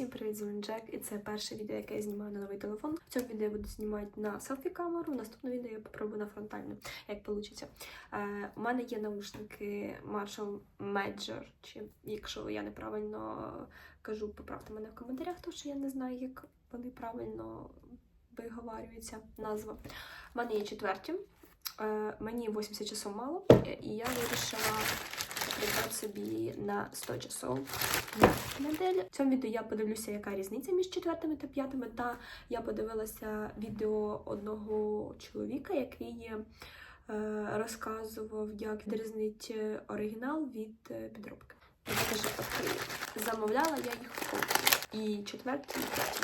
Всім привіт, з вами Джек, і це перше відео, яке я знімаю на новий телефон. В цьому відео я буду знімати на селфі-камеру, наступне відео я попробую на фронтальну, як вийде. Е, у мене є наушники Marshall Major, чи якщо я неправильно кажу, поправте мене в коментарях, тому що я не знаю, як вони правильно виговарюються назва. У мене є четверті, е, мені 80 часов мало, і я вирішила придбати собі на 100 часов неделю. В цьому відео я подивлюся, яка різниця між четвертими та п'ятими. Та я подивилася відео одного чоловіка, який е, розказував, як відрізнити оригінал від е, підробки. Я теж. Замовляла я їх в Фоксі. І четверті, і п'яті.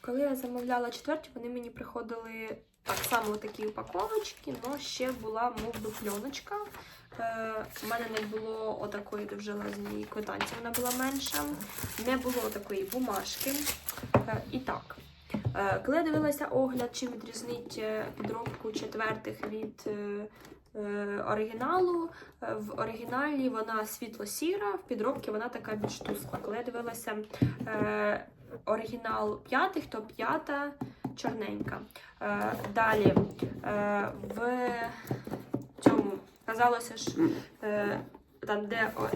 Коли я замовляла четверті, вони мені приходили так само такі упаковочки, але ще була мов би пленочка. Е, У мене не було отакої довжелезної квитанції, вона була менша. Не було такої бумажки. Е, І так, е, коли я дивилася огляд, чим відрізнити підробку четвертих від е, е, оригіналу, е, в оригіналі вона світло-сіра, в підробці вона така більш тускла. Коли я дивилася е, оригінал п'ятих, то п'ята чорненька. Е, Далі е, в цьому казалося ж, е, там, де, о,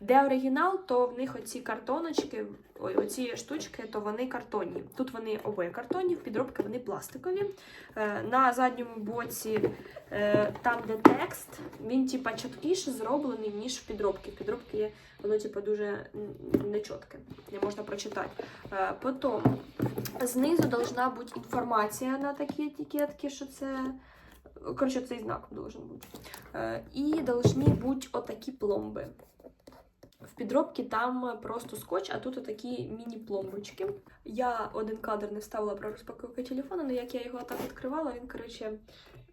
де оригінал, то в них оці картоночки, оці штучки, то вони картонні. Тут вони обоє картонні, в підробки вони пластикові. Е, на задньому боці, е, там, де текст, він типа чіткіше зроблений, ніж в підробці. В підробці є воно типа дуже нечітке, не можна прочитати. Потім знизу должна бути інформація на такі етикетки, що це. Коротше, цей знак должен бути. Е, І должні бути отакі пломби. В підробці там просто скотч, а тут отакі міні-пломбочки. Я один кадр не вставила про розпаковку телефону, але як я його так відкривала, він, коротше,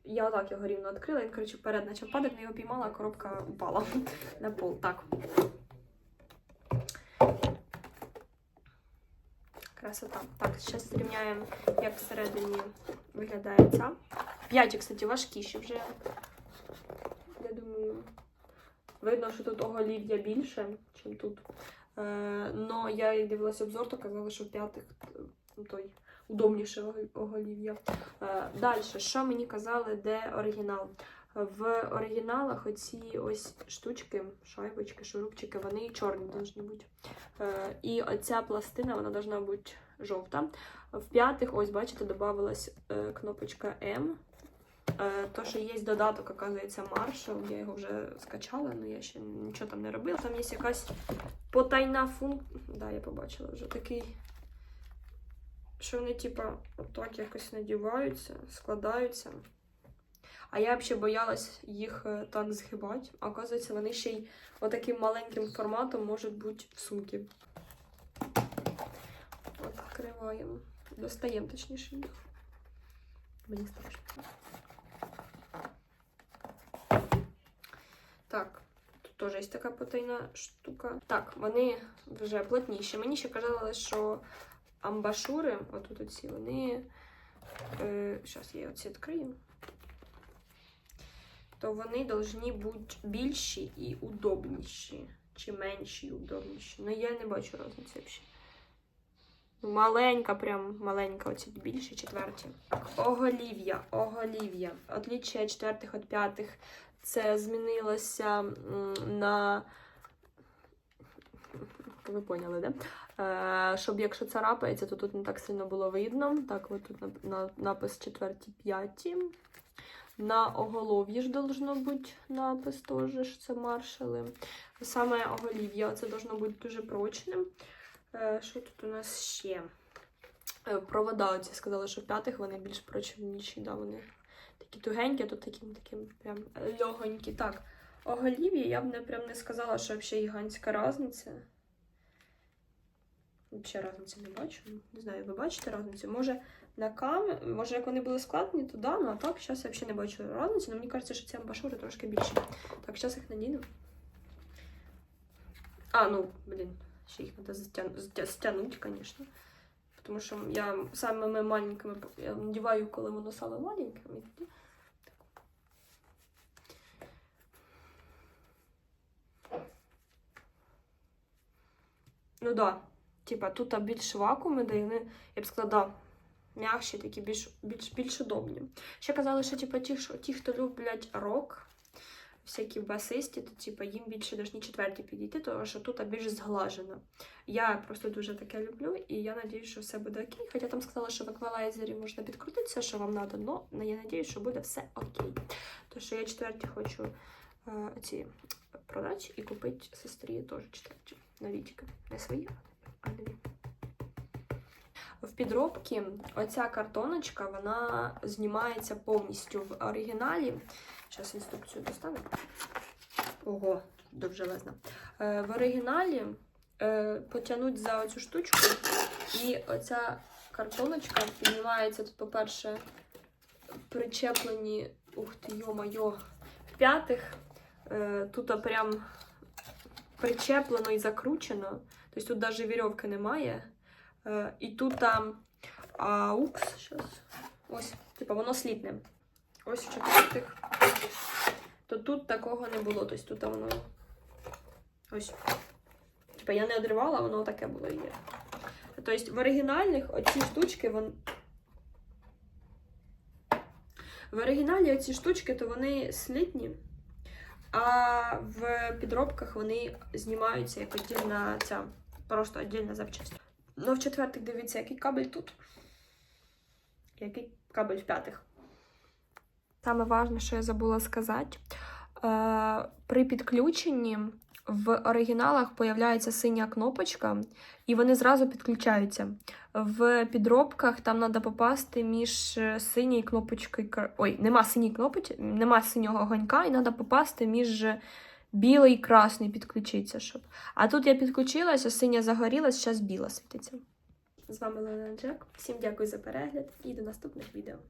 я отак його рівно відкрила, він, коротше, вперед почав падати, я його піймала, а коробка упала на пол. Так. Красота. Так, зараз зрівняємо, як всередині виглядає ця. П'яті, кстати, важкіші вже. Я думаю, видно, що тут оголів'я більше, ніж тут. Е, но я дивилася обзор, то казали, що в п'ятих е, той удобніше оголів'я. Е, Далі, що мені казали, де оригінал? В оригіналах оці ось штучки, шайбочки, шурупчики, вони чорні повинні бути. Е, І оця пластина, вона повинна бути жовта. В п'ятих, ось, бачите, додавалась е, кнопочка М. Е, то, що є додаток, оказується, Marshall. Я його вже скачала, але я ще нічого там не робила. Там є якась потайна функція. Да, я побачила вже такий. Що вони, типа, отак якось надіваються, складаються. А я взагалі боялась їх е, так згибати. А оказується, вони ще й отаким маленьким форматом можуть бути в сумці. От, відкриваємо. Достаємо, точніше, їх. Мені страшно. Так, тут теж є така потайна штука. Так, вони вже плотніші. Мені ще казали, що амбашури, отут оці, вони. Е, зараз я оці відкрию. То вони повинні бути більші і удобніші. Чи менші і удобніші. Ну я не бачу різниці взагалі. Маленька, прям маленька, оці більші четверті. Оголів'я, оголів'я. Отліччя четвертих від п'ятих. Це змінилося на. Ви поняли, да? Е, щоб якщо царапається, то тут не так сильно було видно. Так, от тут на, на, напис четверті п'яті. На оголов'ї ж должно бути напис теж, що це маршали. Саме оголів'я це должно бути дуже прочним. Е, Що тут у нас ще? Е, Провода оці сказали, що в п'ятих вони більш прочніші, да, вони такі тугенькі, а тут такі, такі прям легонькі. Так, оголів'я я б не прям не сказала, що взагалі гігантська різниця. Взагалі різниці не бачу. Не знаю, ви бачите різницю? Може, на камері, може, як вони були складені, то да, ну а так, зараз я взагалі не бачу різниці, але мені кажеться, що ці амбашури трошки більші. Так, зараз їх надіну. А, ну, блін, ще їх треба затягнути, стягнути, звісно. Тому що я самими маленькими я надіваю, коли воно і тоді Ну да, Типа тут більше вакууми, де вони, я б сказала, да, м'якші, такі більш, більш, більш удобні. Ще казали, що типа, ті, що, ті, хто люблять рок, всякі басисті, то типа, їм більше дошні четверті підійти, тому що тут більш зглажено. Я просто дуже таке люблю, і я надію, що все буде окей. Хоча там сказали, що в еквалайзері можна підкрутити все, що вам треба, але я надію, що буде все окей. Тому що я четверті хочу е, ці продати і купити сестрі теж четверті. Нові тільки. Не свої, а нові. В підробці оця картоночка вона знімається повністю в оригіналі. Зараз інструкцію достану. Ого, довжелезна. Е, в оригіналі е, потягнуть за оцю штучку, і оця картоночка піднімається тут, по-перше, причеплені, ух ти, йо-майо, в п'ятих. Е, тут прям причеплено і закручено. Тобто тут навіть вірьовки немає. Е, і тут там аукс. Щас. Ось, типу, воно слітне. Ось в. То тут такого не було. Тобто тут воно. Ось. Типа я не одривала, воно таке було і є. Тобто в оригінальних оці штучки, вон... В оригіналі оці штучки, то вони слітні, а в підробках вони знімаються як отдільна ця, просто отдільна запчасть. Ну, в четвертих дивіться, який кабель тут. Який кабель в п'ятих. Саме важне, що я забула сказати. Е, при підключенні в оригіналах появляється синя кнопочка, і вони зразу підключаються. В підробках там треба попасти між синьою кнопочкою. Ой, нема синьої кнопочки, нема синього огонька, і треба попасти між білий красний підключиться, Щоб. А тут я підключилася, синя загорілась, зараз біла світиться. З вами Лена Джек. Всім дякую за перегляд і до наступних відео.